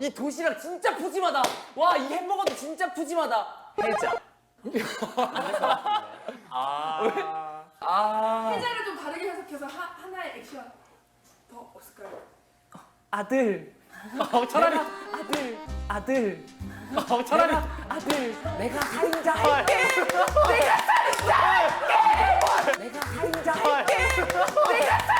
이 도시락 진짜 푸짐하다. 와, 이 햄버거도 진짜 푸짐하다. 해자. 아. 아. 해자를 좀 다르게 해석해서 하, 하나의 액션 더 없을까요? 아들. 어, 차라리 아들. 아들. 어, 차라리 아들. 내가 살인자 할게. 내가 살인자 할게. 내가 살인자 할게. 내가 살인자 할게.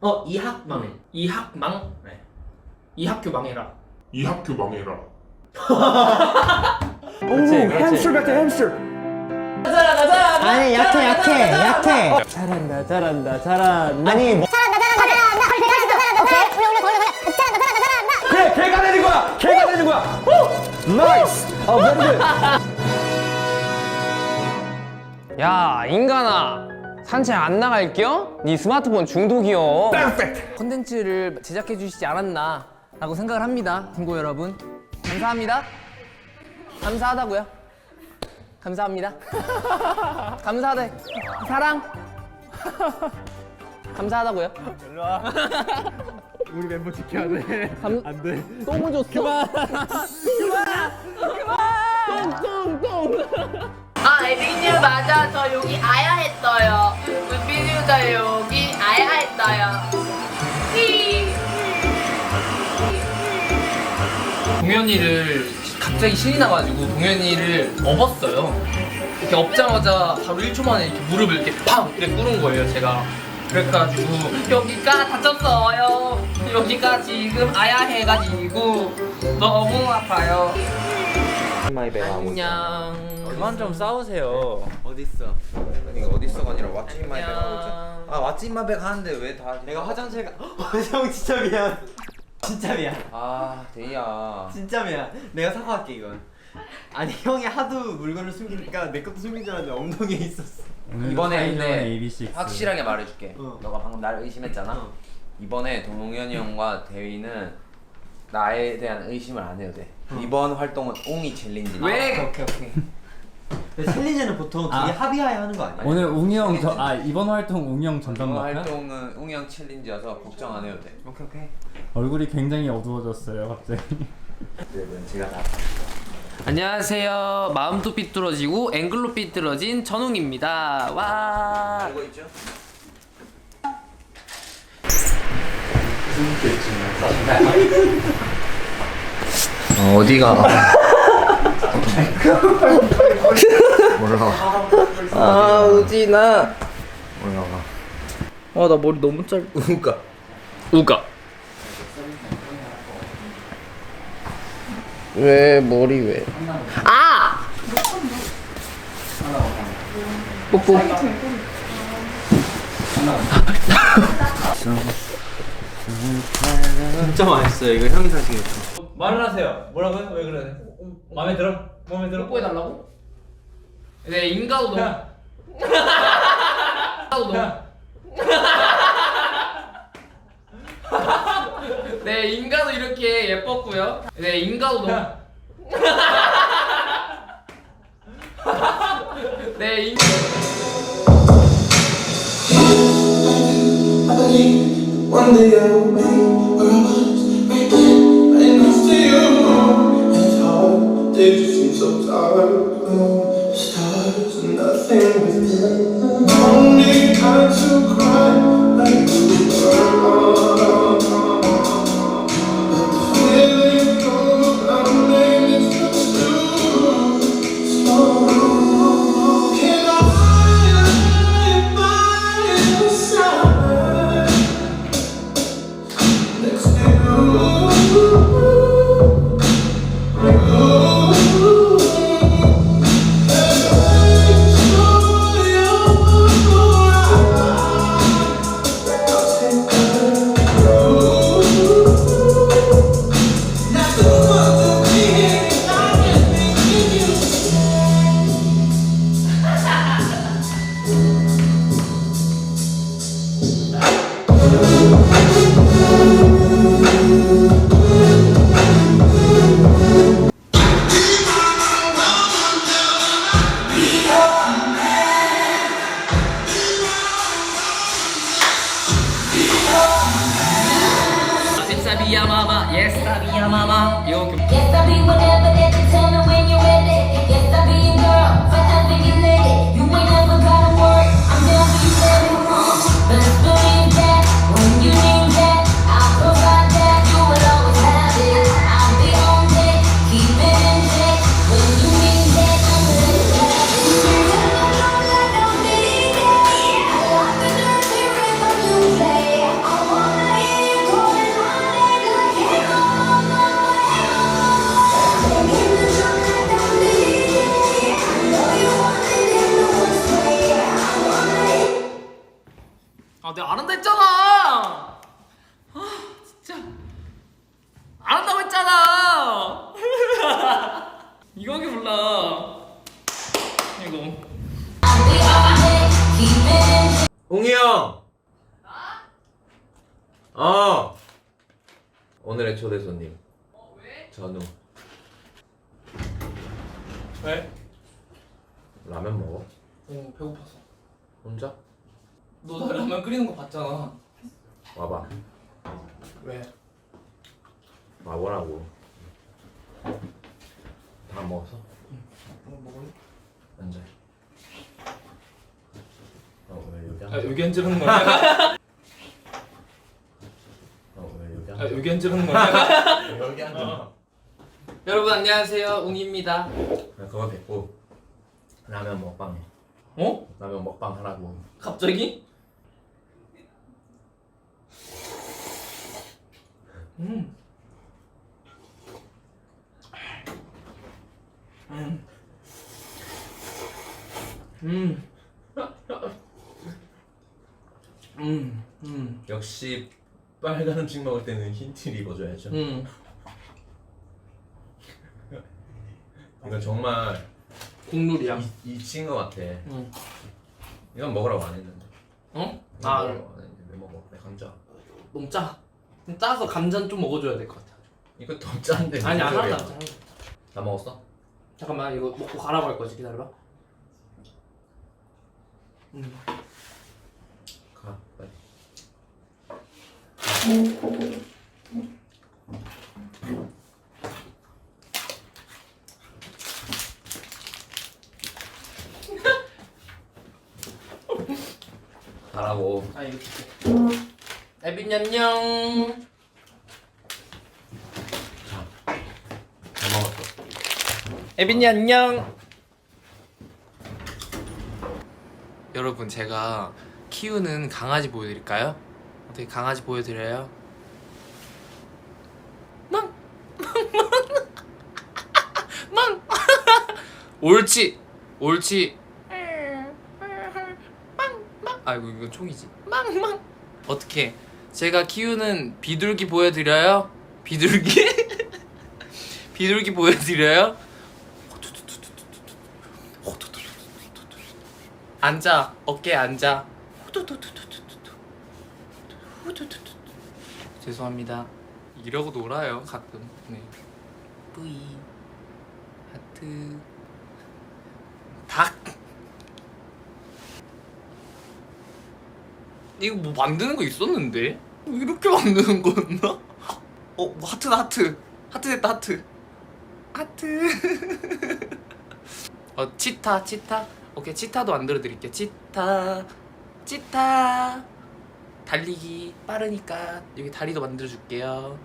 어 이 학 망해. 이 학망? 네. 이 학교 망해라. 이 학교 망해라. 햄스터 같아 햄스터. 아니 약해 약해 약해. 잘한다 잘한다 잘한다. 아니 뭐 잘한다 잘한다 잘한다 잘한다 오케이? 우리 우리 돌려 돌려. 잘한다 잘한다 잘한다. 그래 걔가 되는 거야! 걔가 되는 거야! 오! 나이스! 어 very good 야 인간아 산책 안 나갈 겨? 네 스마트폰 중독이여 콘텐츠를 제작해 주시지 않았나 라고 생각을 합니다 김고 여러분. 감사합니다. 감사하다고요. 감사합니다. 감사하다 사랑. 감사하다고요. 우리 멤버 지켜야 돼. 감- 안 돼. 똥을 줬어? 그만 아 에릭님 맞아 저 여기 아야 했어요 뮤비뉴 저 여기 아야 했어요 동현이를 갑자기 신이 나가지고 동현이를 업었어요. 이렇게 업자마자 바로 1초 만에 이렇게 무릎을 이렇게 팡 이렇게 꿇은 거예요, 제가. 그래가지고 여기가 다쳤어요. 여기가 지금 아야 해가지고 너무 아파요. 안녕. 그만 좀 싸우세요. 어딨어? 아니 이거 어딨어가 아니라 왓츠 인 마이 백 하고 있잖아. 아 왓츠 인 마이 백 하는데 왜 다? 내가 화장실 가 형 진짜 미안 진짜 미안 아 데이야. 진짜 미안 내가 사과할게 이건 아니 형이 하도 물건을 숨기니까 내 것도 숨긴 줄 알았는데 엉덩이에 있었어 이번에 근데 확실하게 말해줄게. 어. 너가 방금 나를 의심했잖아. 어. 이번에 동현이 형과 대위는 나에 대한 의심을 안 해도 돼. 이번 활동은 옹이 챌린지. 왜? 오케이 오케이. 챌린지는 보통 둘이 합의하에 하는 거 아니야? 오늘 웅이 형, 저, 아 이번 활동 웅이 형 전담 이번 맡아? 활동은 형 챌린지여서 걱정 안 해도 돼. 오케이 오케이 얼굴이 굉장히 어두워졌어요 갑자기 여러분 제가 다. 안녕하세요. 마음도 삐뚤어지고 앵글로 삐뚤어진 전웅입니다. 와. 알고 있죠? 어, 어디가? 올라가. 아 우진아 올라가. 아나 머리 너무 짧 우가. 우가. 왜 머리 왜 아! 뽀뽀 진짜 맛있어요 이거 형이 사신 거 말을 하세요. 뭐라고요? 왜 그래? 마음에 들어? 마음에 들어? 뽀해달라고? 네, 인가도 너무. 인가도 너무. 네, 인가도 이렇게 예뻤고요. 네, 인가도 너무. 네, 인. One day I'll be grande 웅이 형! 어! 오늘의 초대 손님. 전우. 왜? 라면 먹어? 어 배고파서 혼자? 너 나 라면 끓이는 거 봤잖아 와봐. 왜? 와보라고. 다 먹었어? 뭐 먹을래? 앉아. 어, 왜 여기 아? 여기 앉으라는 거야? 어, 왜 여기 아 앉아? 여기 앉으라는 거야? 왜 여기 앉아? 여러분 안녕하세요 웅입니다 그거 됐고 라면 먹방 해. 어? 라면 먹방 하라고. 갑자기? 음. 음. 음. 음. 음. 역시 빨간 음식 먹을 때는 흰 티를 입어줘야죠. 음. 이건 정말 국룰이야. 이친 것 같아. 응. 이건 먹으라고 안 했는데. 어? 이건 아, 먹으라고 안 했는데 왜 먹어? 내 감자. 너무 짜. 좀 짜서 감자는 좀 먹어줘야 될 것 같아. 이거 더 짠데. 아니 안 무슨 한다. 다 먹었어? 잠깐만 이거 먹고 가라고 할 거지 기다려봐. 음. 가 빨리. 가라고. 아 이거 줄게. 에빈 안녕. 잘 먹었어. 에빈이 안녕. 여러분 제가 키우는 강아지 보여드릴까요? 어떻게 강아지 보여드려요? 망, 망, 망, 옳지, 옳지. 아이고 이건 총이지. 망, 망. 어떻게? 제가 키우는 비둘기 보여드려요? 비둘기? 비둘기 보여드려요? 앉아 어깨 앉아 죄송합니다. 이러고 놀아요 가끔. 네. 뿌이. 하트. 닭. 이거 뭐 만드는 거 있었는데? 이렇게 만드는 거였나? 어 뭐 하트다 하트. 하트 됐다 하트. 하트. 어 치타 치타? 오케이 치타도 만들어 드릴게요. 치타 치타 달리기 빠르니까 여기 다리도 만들어 줄게요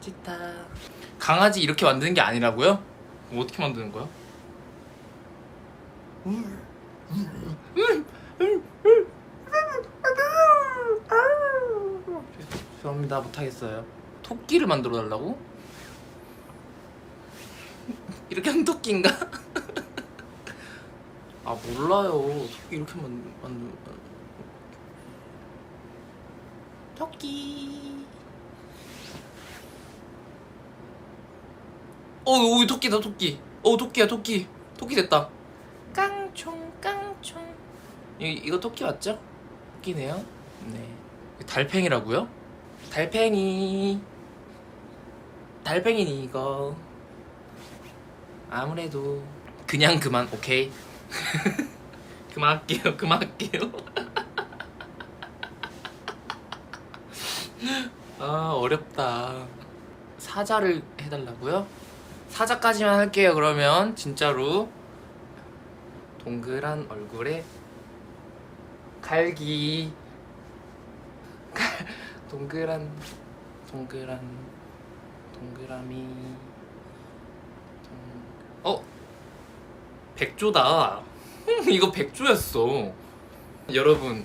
치타 강아지 이렇게 만드는 게 아니라고요? 그럼 어떻게 만드는 거야? 죄송합니다 못하겠어요 토끼를 만들어 달라고? 이렇게 하면 토끼인가? 아 몰라요 토끼 이렇게 만 만들 토끼. 어 여기 토끼다 토끼. 어 토끼야 토끼. 토끼 됐다. 깡총 깡총. 이, 이거 토끼 맞죠? 토끼네요. 네. 달팽이라고요? 달팽이. 달팽이니 이거. 아무래도 그냥 그만 오케이? 그만할게요 그만할게요 아 어렵다. 사자를 해달라고요? 사자까지만 할게요. 그러면 진짜로 동그란 얼굴에 갈기 칼- 동그란 동그란 동그라미 동... 어 백조다. 이거 백조였어. 여러분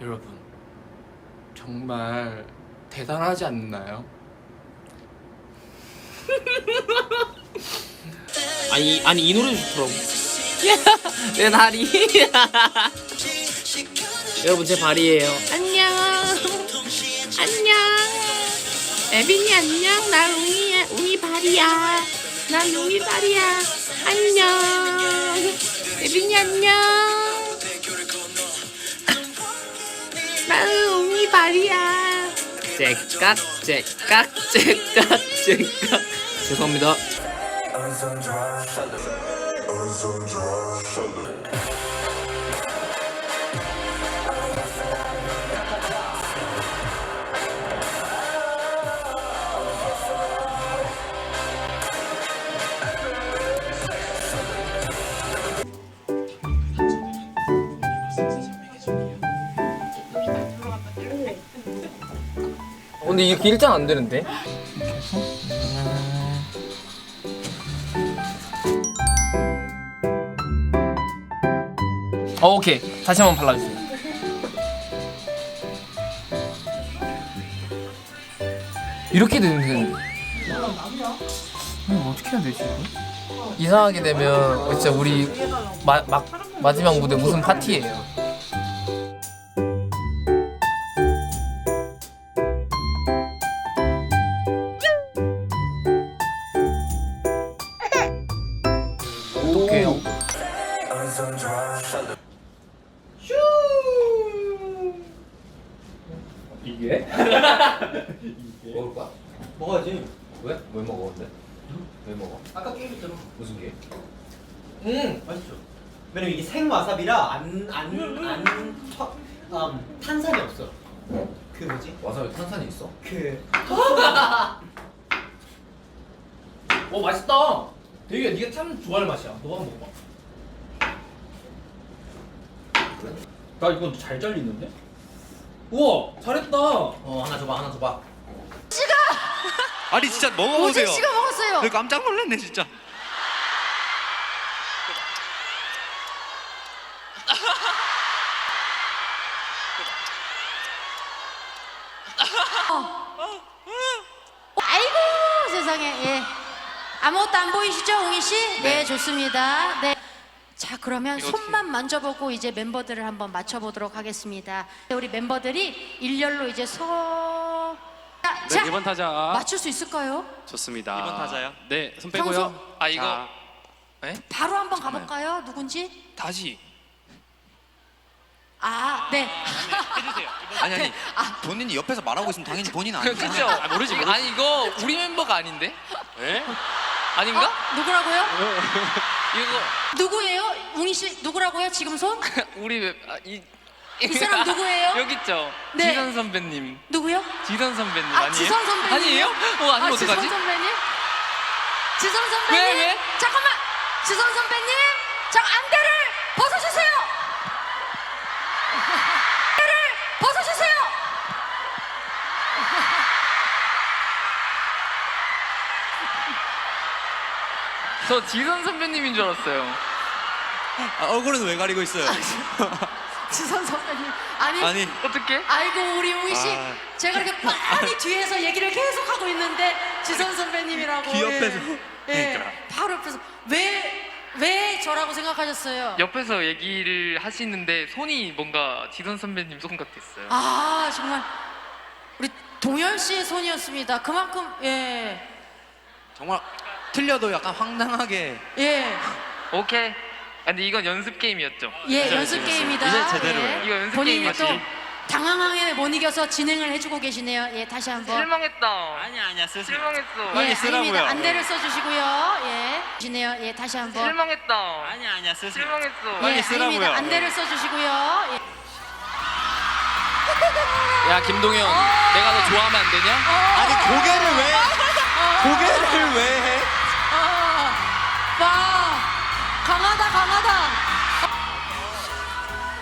여러분 정말 대단하지 않나요? 아니 아니 이 노래 좋더라고. 내 다리. 여러분 제 발이에요. 안녕. 안녕. 에빈이 안녕. 나 웅이야. 웅이 발이야. 난 웅이 발이야. 안녕. 에빈이 안녕. 웅이 발이야. 째깍 째깍 째깍 째깍. 죄송합니다. 근데 이게 일장 안 되는데? 어, 오케이. 다시 한번 발라주세요. 이렇게 되면 되는데. 이거 어떻게 해야 되지, 이거? 이상하게 되면 진짜 우리 마, 막, 마지막 무대 무슨 파티예요. 무슨 게? 응. 맛있죠. 왜냐면 이게 생 와사비라 안안안 음, 탄산이 없어. 그 뭐지? 와사비 탄산이 있어? 그오 맛있다. 되게 네가 참 좋아할 맛이야. 너가 한번 먹어봐. 나 이건 잘 잘리는데? 우와 잘했다. 어 하나 줘봐 하나 줘봐 아니 진짜 먹어보세요. 씨가 먹었어요. 저 깜짝 놀랐네 진짜. 아이고 세상에 예. 아무것도 안 보이시죠 웅이 씨? 네, 좋습니다. 네. 자 그러면 손만 만져보고 이제 멤버들을 한번 맞춰보도록 하겠습니다. 우리 멤버들이 일렬로 이제 서. 자, 자 이번 타자 맞출 수 있을까요? 좋습니다. 이번 타자요? 네, 손 평소- 빼고요. 아 이거 자. 바로 한번 가볼까요? 누군지? 다시. 아 네. 아니 아니 본인이 옆에서 말하고 있으면 당연히 본인 아니야. 그죠? 아, 모르지 모르지. 아니 이거 우리 멤버가 아닌데? 예? 아닌가? 어? 누구라고요? 이거 누구예요? 웅이 씨 누구라고요? 지금 손? 우리 멤- 아, 이, 이 사람 누구예요? 여기 있죠. 네. 지선 선배님. 누구요? 지선 선배님 아, 아니에요? 지선 선배님. 아니에요? 어 아니면 아, 지선 어떡하지? 선배님? 지선 선배님? 왜, 왜? 잠깐만! 지선 선배님! 자, 안대를 벗어주세요! 안대를 벗어주세요! 저 지선 선배님인 줄 알았어요. 아, 얼굴은 왜 가리고 있어요? 지선 선배님. 아니, 아니 어떻게? 아이고, 우리 웅이 씨. 아. 제가 이렇게 빤히 뒤에서 얘기를 계속 하고 있는데, 지선 선배님이라고. 귀 옆에서. 예, 예, 그러니까. 바로 옆에서. 왜, 왜 저라고 생각하셨어요? 옆에서 얘기를 하시는데 손이 뭔가 지선 선배님 손 같았어요. 아 정말 우리 동현 씨의 손이었습니다. 그만큼 예. 정말 틀려도 약간 황당하게 예. 오케이. 근데 이건 연습 게임이었죠. 예, 연습 게임이다. 이제 제대로 예. 이거 연습 본인이 또 게임이지. 당황함에 못 이겨서 진행을 해주고 계시네요. 예, 다시 한번. 실망했다. 아니야 아니야 쓰세요 실망했어. 예, 쓰라고요. 아닙니다. 안대를 써주시고요. 예, 주시네요. 예, 다시 한번. 실망했다. 아니야 아니야 쓰세요 실망했어. 예, 쓰라고요. 아닙니다. 안대를 써주시고요. 예. 야 김동현, 내가 너 좋아하면 안 되냐? 아니 고개를 왜 고개를 왜 해? 아, 와, 강하다, 강하다.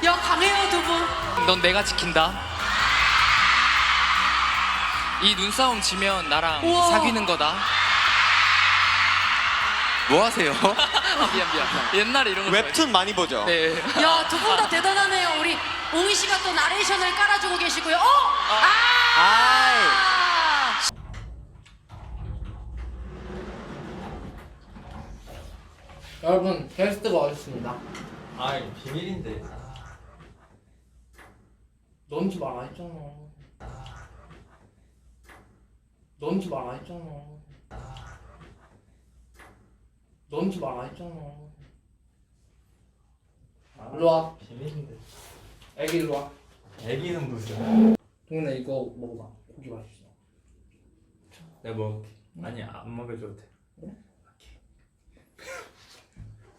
야, 강해요, 두 분. 넌 내가 지킨다. 이 눈싸움 지면 나랑 우와. 사귀는 거다. 뭐 하세요? 아, 미안 미안. 옛날에 이런 거 웹툰 많이 보죠? 네. 야, 두 분 다 대단하네요. 우리 옹희 씨가 또 나레이션을 깔아주고 계시고요. 어? 아! 아이. 여러분 게스트가 와주셨습니다. 아 비밀인데. 넌지 말 안 했잖아. 넌지 말 안 했잖아. 넌지 말 안 했잖아. 일로 와. 비밀인데. 애기 일로 와. 애기는 무슨? 동훈아 이거 먹어봐. 고기 맛있어. 내가 먹을게. 아니 안 먹여줘도 돼.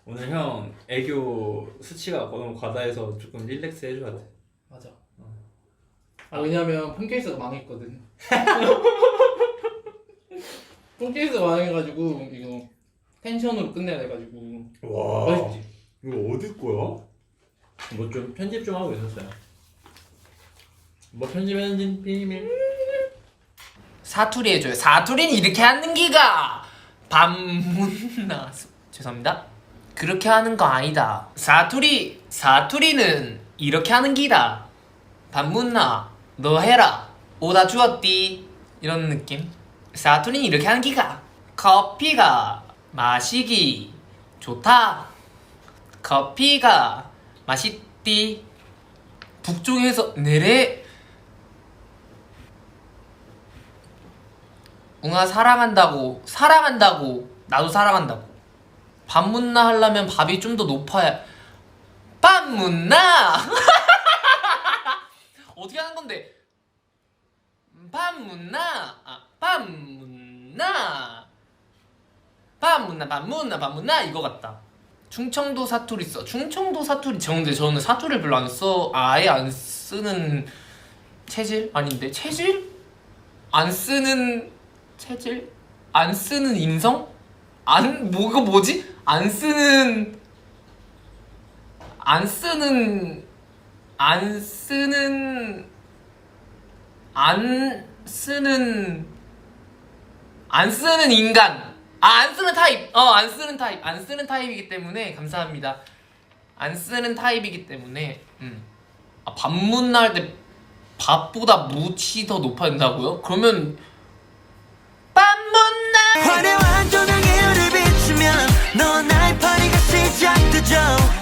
오늘 형 애교 수치가 너무 과다해서 조금 릴렉스 해줘야 돼. 맞아. 아 왜냐면 폰케이스가 망했거든. 폰케이스가 망해가지고 이거 텐션으로 끝내야 돼가지고. 와. 맛있지? 이거 어디 거야? 뭐 좀 편집 좀 하고 있었어요. 뭐 편집했는지 비밀. 사투리 해줘요. 사투리는 이렇게 하는 기가 반문나 죄송합니다. 그렇게 하는 거 아니다. 사투리 사투리는 이렇게 하는 기다. 반문나 너 해라. 오다 주었디 이런 느낌. 사투리는 이렇게 하는 기가. 커피가 마시기 좋다. 커피가 맛있디. 북쪽에서 내래 웅아 사랑한다고 사랑한다고 나도 사랑한다고 반문나 하려면 밥이 좀 더 높아야 반문나! 어떻게 하는 건데? 반문나! 아 반문나! 반문나 반문나 반문나! 이거 같다. 충청도 사투리 써. 충청도 사투리. 저 근데 저는 사투리를 별로 안써 아예 안 쓰는 체질? 아닌데? 체질? 안 쓰는 체질? 안 쓰는 인성? 안 뭐가 뭐지? 안 쓰는 안 쓰는 안 쓰는 안 쓰는 안 쓰는 인간 아 안 쓰는 타입 어 안 쓰는 타입 안 쓰는 타입이기 때문에 감사합니다 안 쓰는 타입이기 때문에 음. 아, 반문 나 할 때 밥보다 무치 더 높아야 된다고요? 그러면 반문나 너 나의 파리가 시작되죠